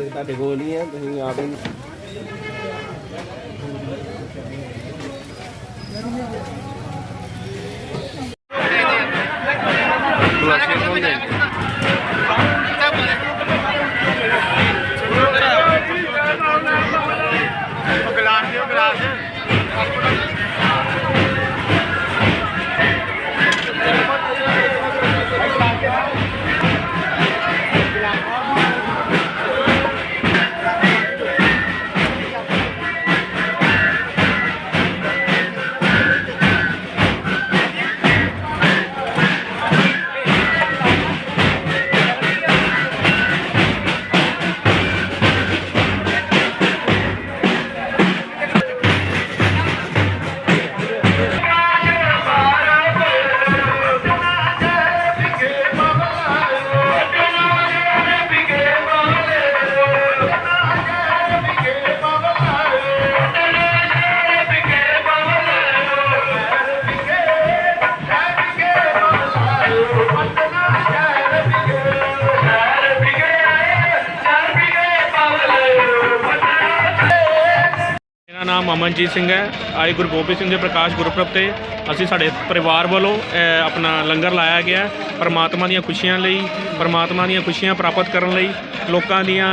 ਤੁਹਾਡੇ ਕੋਲ ਹੀ ਹੈ ਤੁਸੀਂ ਆਪ ਹੀ ਗਲਾਸੀਆਂ ਕੋਲ ਦੇ ਨਾਮ ਅਮਨਜੀਤ ਸਿੰਘ ਹੈ ਆਈ ਗੁਰੂ ਗੋਬਿੰਦ ਸਿੰਘ ਜੀ ਪ੍ਰਕਾਸ਼ ਗੁਰਪੁਰਬ ਤੇ ਅਸੀਂ ਸਾਡੇ ਪਰਿਵਾਰ ਵੱਲੋਂ ਆਪਣਾ ਲੰਗਰ ਲਾਇਆ ਗਿਆ। ਪਰਮਾਤਮਾ ਦੀਆਂ ਖੁਸ਼ੀਆਂ ਲਈ ਪਰਮਾਤਮਾ ਦੀਆਂ ਖੁਸ਼ੀਆਂ ਪ੍ਰਾਪਤ ਕਰਨ ਲਈ ਲੋਕਾਂ ਦੀਆਂ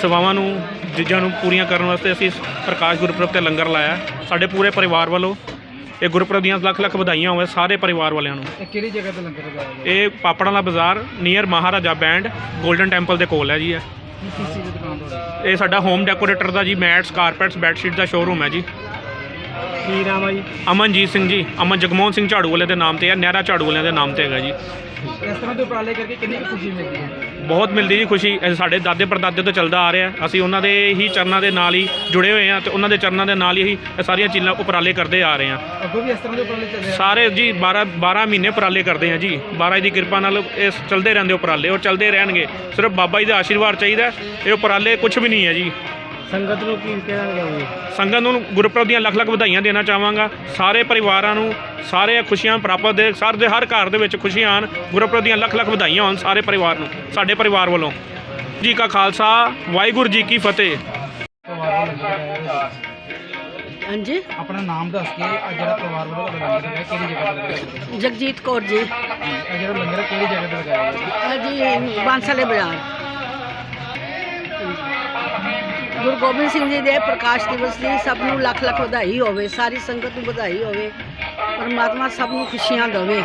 ਸੇਵਾਵਾਂ ਨੂੰ ਜਿੱਜਾਂ ਨੂੰ ਪੂਰੀਆਂ ਕਰਨ ਵਾਸਤੇ ਅਸੀਂ ਪ੍ਰਕਾਸ਼ ਗੁਰਪੁਰਬ ਤੇ ਲੰਗਰ ਲਾਇਆ। ਸਾਡੇ ਪੂਰੇ ਪਰਿਵਾਰ ਵੱਲੋਂ ਇਹ ਗੁਰਪੁਰਬ ਦੀਆਂ ਲੱਖ ਲੱਖ ਵਧਾਈਆਂ ਹੋਵੇ ਸਾਰੇ ਪਰਿਵਾਰ ਵਾਲਿਆਂ ਨੂੰ ਇਹ ਕਿਹੜੀ ਜਗ੍ਹਾ ਤੇ ਲੰਗਰ ਲਗਾਇਆ ਇਹ ਪਾਪੜਾਂ ਦਾ ਬਾਜ਼ਾਰ near Maharaja band golden temple ਦੇ ਕੋਲ ਹੈ ਜੀ ਇਹ ਦੀ ਇਹ ਸਾਡਾ ਹੋਮ ਡੈਕੋਰੇਟਰ ਦਾ ਜੀ ਮੈਟਸ ਕਾਰਪੈਟਸ ਬੈੱਡਸ਼ੀਟ ਦਾ ਸ਼ੋਰੂਮ ਹੈ ਜੀ। ਕੀ ਨਾਮ ਹੈ ਜੀ? ਅਮਨਜੀਤ ਸਿੰਘ ਜੀ ਅਮਨ ਜਗਮੋਹਨ ਸਿੰਘ ਝਾੜੂ ਵਾਲੇ ਦੇ ਨਾਮ ਤੇ ਹੈ ਨਹਿਰਾ ਝਾੜੂ ਵਾਲਿਆਂ ਦੇ ਨਾਮ ਤੇ ਹੈਗਾ ਜੀ। ਇਸ ਤਰ੍ਹਾਂ ਦੇ ਉਪਰਾਲੇ ਕਰਕੇ ਕਿੰਨੀ ਕੁ ਖੁਸ਼ੀ ਮਿਲਦੀ ਹੈ? ਬਹੁਤ ਮਿਲਦੀ ਜੀ ਖੁਸ਼ੀ। ਇਹ ਸਾਡੇ ਦਾਦੇ ਪੜਦਾਦੇ ਤੋਂ ਚੱਲਦਾ ਆ ਰਿਹਾ। ਅਸੀਂ ਉਹਨਾਂ ਦੇ ਹੀ ਚਰਨਾਂ ਦੇ ਨਾਲ ਹੀ ਜੁੜੇ ਹੋਏ ਹਾਂ ਤੇ ਉਹਨਾਂ ਦੇ ਚਰਨਾਂ ਦੇ ਨਾਲ ਹੀ ਇਹ ਸਾਰੀਆਂ ਚੀਜ਼ਾਂ ਉਪਰਾਲੇ ਕਰਦੇ ਆ ਰਹੇ ਹਾਂ। ਅੱਗੋਂ ਵੀ ਇਸ ਤਰ੍ਹਾਂ ਦੇ ਉਪਰਾਲੇ ਚੱਲ ਰਹੇ ਸਾਰੇ ਜੀ 12 12 ਮਹੀਨੇ ਉਪਰਾਲੇ ਕਰਦੇ ਆ ਜੀ। ਮਹਾਰਾਜ ਦੀ ਕਿਰਪਾ ਨਾਲ ਇਹ ਚੱਲਦੇ ਰਹਿੰਦੇ ਉਪਰਾਲੇ। ਔਰ ਚੱਲਦੇ ਰਹਿਣਗੇ। ਸਿਰਫ ਬਾਬਾ ਜੀ ਦਾ ਆਸ਼ੀਰਵਾਦ ਚਾਹੀਦਾ। ਇਹ ਉਪਰਾਲੇ ਕੁਝ ਵੀ ਨਹੀਂ ਹੈ ਜੀ। ਸੰਗਤ ਨੂੰ ਕੀ ਕਹਿਣਾ ਚਾਹੋਗੇ? ਸੰਗਤ ਨੂੰ ਗੁਰਪੁਰਬ ਦੀਆਂ ਲੱਖ ਲੱਖ ਵਧਾਈਆਂ ਦੇਣਾ ਚਾਹਾਂਗਾ। ਸਾਰੇ ਪਰਿਵਾਰਾਂ ਨੂੰ ਸਾਰੇ ਖੁਸ਼ੀਆਂ ਪ੍ਰਾਪਤ ਦੇ ਸਾਰੇ ਦੇ ਹਰ ਘਰ ਦੇ ਵਿੱਚ ਖੁਸ਼ੀਆਂ ਆਣ ਗੁਰਪੁਰਬ ਦੀਆਂ ਲੱਖ ਲੱਖ ਵਧਾਈਆਂ ਹੋਣ ਸਾਰੇ ਪਰਿਵਾਰ ਨੂੰ ਸਾਡੇ ਪਰਿਵਾਰ ਵੱਲੋਂ। ਜੀ ਕਾ ਖਾਲਸਾ ਵਾਹਿਗੁਰੂ ਜੀ ਕੀ ਫਤਿਹ। ਹਾਂਜੀ? ਆਪਣਾ ਨਾਮ ਦੱਸ ਕੇ ਆ ਜਿਹੜਾ ਪਰਿਵਾਰ ਵੱਲੋਂ ਤੁਹਾਡਾ ਲੰਗਰ ਕਿਹੜੀ ਜਗ੍ਹਾ ਤੇ ਲਗਾਇਆ ਗਿਆ? ਜਗਜੀਤ ਕੌਰ ਜੀ। ਇਹ ਜਿਹੜਾ ਲੰਗਰ ਹੈ ਕਿਹੜੀ ਜਗ੍ਹਾ ਤੇ ਲਗਾਇਆ ਗਿਆ? ਹਾਂਜੀ ਬਾਂਸਲੇ ਬਾਜ਼ਾਰ। ਗੁਰੂ ਗੋਬਿੰਦ ਸਿੰਘ ਜੀ ਦੇ ਪ੍ਰਕਾਸ਼ ਦਿਵਸ ਦੀ ਸਭ ਨੂੰ ਲੱਖ ਲੱਖ ਵਧਾਈ ਹੋਵੇ, ਸਾਰੀ ਸੰਗਤ ਨੂੰ ਵਧਾਈ ਹੋਵੇ, ਪਰਮਾਤਮਾ ਸਭ ਨੂੰ ਖੁਸ਼ੀਆਂ ਦੇਵੇ।